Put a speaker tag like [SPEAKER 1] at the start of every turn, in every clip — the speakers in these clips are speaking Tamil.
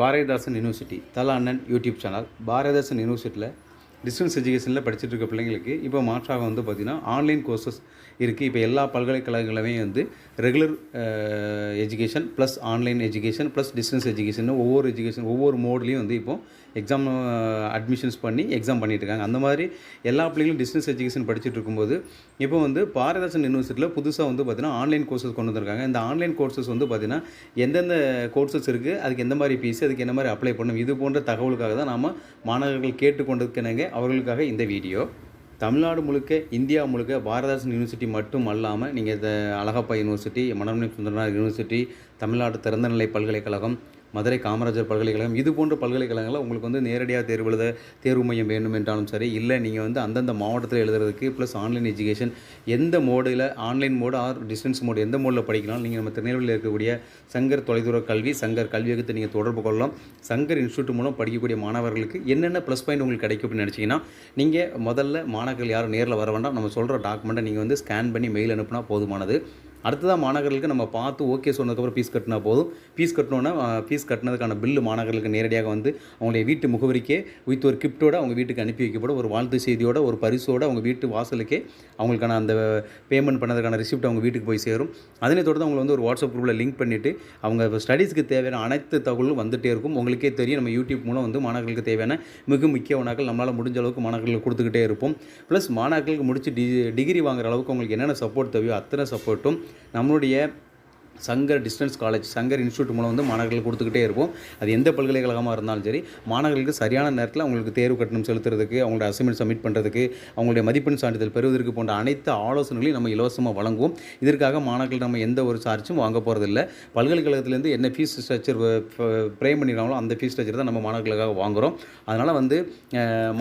[SPEAKER 1] பாரதிதாசன் யூனிவர்சிட்டி தலா அண்ணன் யூடியூப் சேனல் பாரதிதாசன் யூனிவர்சிட்டியில் டிஸ்டன்ஸ் எஜுகேஷனில் படிச்சுட்டு இருக்க பிள்ளைங்களுக்கு இப்போ மாற்றாக வந்து பார்த்திங்கன்னா ஆன்லைன் கோர்சஸ் இருக்குது இப்போ எல்லா பல்கலைக்கழகங்களுமே வந்து regular education plus online education plus distance education ஒவ்வொரு எஜுகேஷன் ஒவ்வொரு மோட்லேயும் வந்து இப்போ எக்ஸாம் அட்மிஷன்ஸ் uh, பண்ணி எக்ஸாம் பண்ணிட்டு இருக்காங்க அந்த மாதிரி எல்லா பிள்ளைங்களும் டிஸ்டன்ஸ் எஜுகேஷன் படிச்சுட்டு இருக்கும்போது இப்போ வந்து பாரதாசன் யூனிவர்சிட்டியில் புதுசாக வந்து பார்த்திங்கன்னா ஆன்லைன் கோர்சஸ் கொண்டு வந்திருக்காங்க. இந்த ஆன்லைன் கோர்சஸ் வந்து பார்த்திங்கன்னா எந்தெந்த கோர்சஸ் இருக்குது அதுக்கு எந்த மாதிரி ஃபீஸ் அதுக்கு என்ன மாதிரி அப்ளை பண்ணணும் இது போன்ற தகவலுக்காக தான் நாம் மாணவர்கள் கேட்டுக்கொண்டிருக்கணுங்க அவர்களுக்காக இந்த வீடியோ. தமிழ்நாடு முழுக்க இந்தியா முழுக்க பாரதாசன் யூனிவர்சிட்டி மட்டும் அல்லாமல் நீங்கள் இந்த அழகப்பா யூனிவர்சிட்டி மனோன்மணி சுந்தரனார் யூனிவர்சிட்டி தமிழ்நாடு திறந்தநிலை பல்கலைக்கழகம் மதுரை காமராஜர் பல்கலைக்கழகம் இது போன்ற பல்கலைக்கழகங்களில் உங்களுக்கு வந்து நேரடியாக தேர்வு எழுத தேர்வு மையம் வேண்டும் என்றாலும் சரி இல்லை நீங்கள் வந்து அந்தந்த மாவட்டத்தில் எழுதுறதுக்கு ப்ளஸ் ஆன்லைன் எஜுகேஷன் எந்த மோடில் online mode or distance mode எந்த மோடில் படிக்கலாம் நீங்கள் நம்ம திருநெல்வேலியில் இருக்கக்கூடிய சங்கர் தொலைதூர கல்வி சங்கர் கல்வியகத்தை நீங்கள் தொடர்பு கொள்ளலாம். சங்கர் இன்ஸ்டியூட் மூலம் படிக்கக்கூடிய மாணவர்களுக்கு என்னென்ன ப்ளஸ் பாயிண்ட் உங்களுக்கு கிடைக்கும் அப்படின்னு நினச்சிங்கன்னா நீங்கள் முதல்ல மாணவர்கள் யாரும் நேரில் வர வேண்டாம். நம்ம சொல்கிற டாக்குமெண்ட்டை நீங்கள் வந்து ஸ்கேன் பண்ணி மெயில் அனுப்புனா போதுமானது. அடுத்ததாக மாணவர்களுக்கு நம்ம பார்த்து ஓகே சொன்னதுக்கப்புறம் ஃபீஸ் கட்டினா போதும். ஃபீஸ் கட்டினோன்னா ஃபீஸ் கட்டினதுக்கான பில்லு மாணவர்களுக்கு நேரடியாக வந்து அவங்களுடைய வீட்டு முகவரிக்கே வித் ஒரு கிஃப்ட்டோட அவங்க வீட்டுக்கு அனுப்பி வைக்கப்படும். ஒரு வாழ்த்து செய்தியோட ஒரு பரிசோட அவங்க வீட்டு வாசலுக்கே அவங்களுக்கான அந்த பேமெண்ட் பண்ணதுக்கான ரிசிப்ட் அவங்க வீட்டுக்கு போய் சேரும். அதனை தொடர்ந்து அவங்களை வந்து ஒரு வாட்ஸ்அப் குரூப்பில் லிங்க் பண்ணிவிட்டு அவங்க ஸ்டடீஸ்க்கு தேவையான அனைத்து தகவலும் வந்துகிட்டே இருக்கும். உங்களுக்கே தெரியும் நம்ம யூடியூப் மூலம் வந்து மாணவர்களுக்கு தேவையான மிக முக்கிய உணாக்கள் நம்மளால் முடிஞ்ச அளவுக்கு மாணவர்களுக்கு கொடுத்துக்கிட்டே இருப்போம். ப்ளஸ் மாணவர்களுக்கு முடிச்சு டி டிகிரி வாங்குற அளவுக்கு உங்களுக்கு என்னென்ன சப்போர்ட் தேவையோ அத்தனை சப்போர்ட்டும் நம்மளுடைய Shankar distance college Shankar institute மூலம் வந்து மாணவர்கள் கொடுத்துக்கிட்டே இருப்போம். அது எந்த பல்கலைக்கழகமாக இருந்தாலும் சரி மாணவர்களுக்கு சரியான நேரத்தில் அவங்களுக்கு தேர்வு கட்டணம் செலுத்துறதுக்கு அவங்களோட அசைன்மெண்ட் சப்மிட் பண்ணுறதுக்கு அவங்களுடைய மதிப்பெண் சான்றிதழ் பெறுவதற்கு போன்ற அனைத்து ஆலோசனைகளையும் நம்ம இலவசமாக வழங்குவோம். இதற்காக மாணவர்கள் நம்ம எந்த ஒரு சார்ஜும் வாங்க போகிறதில்ல பல்கலைக்கழகத்திலேருந்து என்ன ஃபீஸ் ஸ்ட்ரக்சர் ப்ரே பண்ணிடுறாங்களோ அந்த ஃபீஸ் ஸ்ட்ரக்சர் தான் நம்ம மாணவர்களுக்காக வாங்குகிறோம் அதனால் வந்து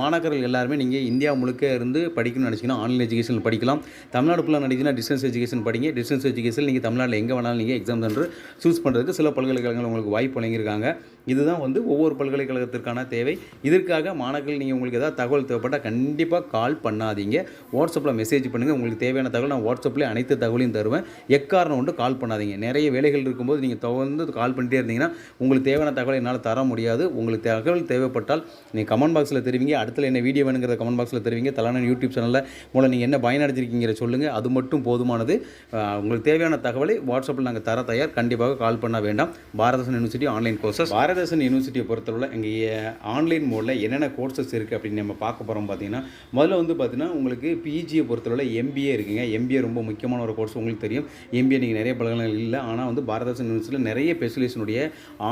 [SPEAKER 1] மாணவர்கள் எல்லாருமே நீங்கள் இந்தியா முழுக்க இருந்து படிக்கணும்னு நினச்சிங்கன்னா ஆன்லைன் எஜுகேஷன் படிக்கலாம். தமிழ்நாடு ஃபுல்லாக நினச்சிங்கன்னா டிஸ்டன்ஸ் எஜுகேஷன் படிங்க. டிஸ்டன்ஸ் எஜுகேஷன் நீங்கள் தமிழ்நாட்டில் எங்கே வேணாலும் நீங்கள் எக்ஸாம் சென்டர் சூஸ் பண்ணுறதுக்கு சில பல்கலைக்கழகங்கள் உங்களுக்கு வாய்ப்பு வழங்கியிருக்காங்க. இதுதான் வந்து ஒவ்வொரு பல்கலைக்கழகத்திற்கான தேவை. இதற்காக மாணவர்கள் நீங்கள் உங்களுக்கு ஏதாவது தகவல் தேவைப்பட்டால் கண்டிப்பாக கால் பண்ணாதீங்க. வாட்ஸ்அப்பில் மெசேஜ் பண்ணுங்கள் உங்களுக்கு தேவையான தகவல் நான் வாட்ஸ்அப்பில் அனைத்து தகவலையும் தருவேன். எக்காரணம் கொண்டு கால் பண்ணாதீங்க. நிறைய வேலைகள் இருக்கும்போது நீங்கள் தொடர்ந்து கால் பண்ணிட்டே இருந்தீங்கன்னா உங்களுக்கு தேவையான தகவலை என்னால் தர முடியாது. உங்களுக்கு தகவல் தேவைப்பட்டால் நீங்கள் கமெண்ட் பாக்ஸில் தெரிவிங்க. அடுத்துல என்ன வீடியோ வேணுங்கிறத கமெண்ட் பாக்ஸில் தெரிவிங்க. தலான யூடியூப் சேனலில் மூலம் நீங்கள் என்ன பயனடைஞ்சிருக்கீங்கிற சொல்லுங்கள் அது மட்டும் போதுமானது. உங்களுக்கு தேவையான தகவலை வாட்ஸ்அப்பில் நாங்கள் தர தயார். கண்டிப்பாக கால் பண்ண வேண்டாம். Bharathidasan university online courses Bharathidasan யூனிவர்சிட்டியை பொறுத்தளவில் இங்கே ஆன்லைன் மோடில் என்னென்ன கோர்சஸ் இருக்குது அப்படின்னு நம்ம பார்க்க போகிறோம் பார்த்தீங்கன்னா முதல்ல வந்து பார்த்தீங்கன்னா உங்களுக்கு பிஜியை பொறுத்தளவில் எம்பிஏ இருக்குங்க. எம்பிஏ ரொம்ப முக்கியமான ஒரு கோர்ஸ் உங்களுக்கு தெரியும். எம்பிஏ நீங்கள் நிறைய பல்கலைக்கழகங்கள் இல்லை. ஆனால் வந்து பாரதசன் யூனிவர்சிட்டியில் நிறைய ஸ்பெஷலிஸ்டினுடைய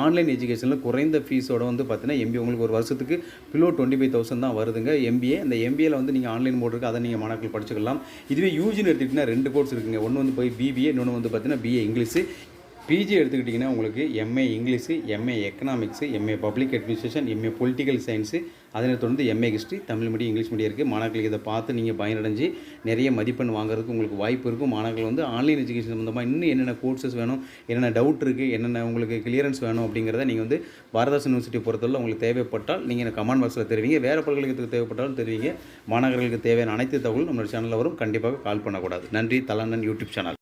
[SPEAKER 1] ஆன்லைன் எஜுகேஷனில் குறைந்த ஃபீஸோட வந்து பார்த்தீங்கன்னா எம்பிஏ உங்களுக்கு ஒரு வருஷத்துக்கு பிலோ டுவெண்ட்டி ஃபைவ் தௌசண்ட் தான் வருதுங்க. எம்பிஏ அந்த எம்பிஏல வந்து நீங்கள் ஆன்லைன் மோட் இருக்குது அதை நீங்கள் மாணவர்கள் படிச்சுக்கலாம். இதுவே யூஜின்னு எடுத்துக்கிட்டிங்கன்னா ரெண்டு கோர்ஸ் இருக்குங்க. ஒன்று வந்து போய் பிபிஏ இன்னொன்று வந்து பார்த்தீங்கன்னா பிஏ இங்கிலீஷ் பிஜி எடுத்துக்கிட்டிங்கன்னா உங்களுக்கு MA English MA economics MA public administration MA political science அதனை தொடர்ந்து MA history Tamil medium English medium இருக்குது மாணவர்களுக்கு இதை பார்த்து நீங்கள் பயனடைஞ்சு நிறைய மதிப்பெண் வாங்குறதுக்கு உங்களுக்கு வாய்ப்பு இருக்கும். மாணவர்கள் வந்து ஆன்லைன் எஜுகேஷன் சம்மந்தமாக இன்னும் என்னென்ன கோர்சஸ் வேணும் என்னென்ன டவுட் இருக்குது என்னென்ன உங்களுக்கு கிளியரன்ஸ் வேணும் அப்படிங்கிறத நீங்கள் வந்து பாரதாஸ் யூனிவர்சிட்டி பொறுத்தவரை உங்களுக்கு தேவைப்பட்டால் நீங்கள் கமெண்ட் பாக்ஸில் தெரிவிங்க. வேறு பல்கலைக்கழகத்துக்கு தேவைப்பட்டாலும் தெரிவிங்க. மாணவர்களுக்கு தேவையான அனைத்து தகவலும் நம்மளோட சேனலில் வரும். கண்டிப்பாக கால் பண்ணக்கூடாது. நன்றி. தலானன் யூடியூப் சேனல்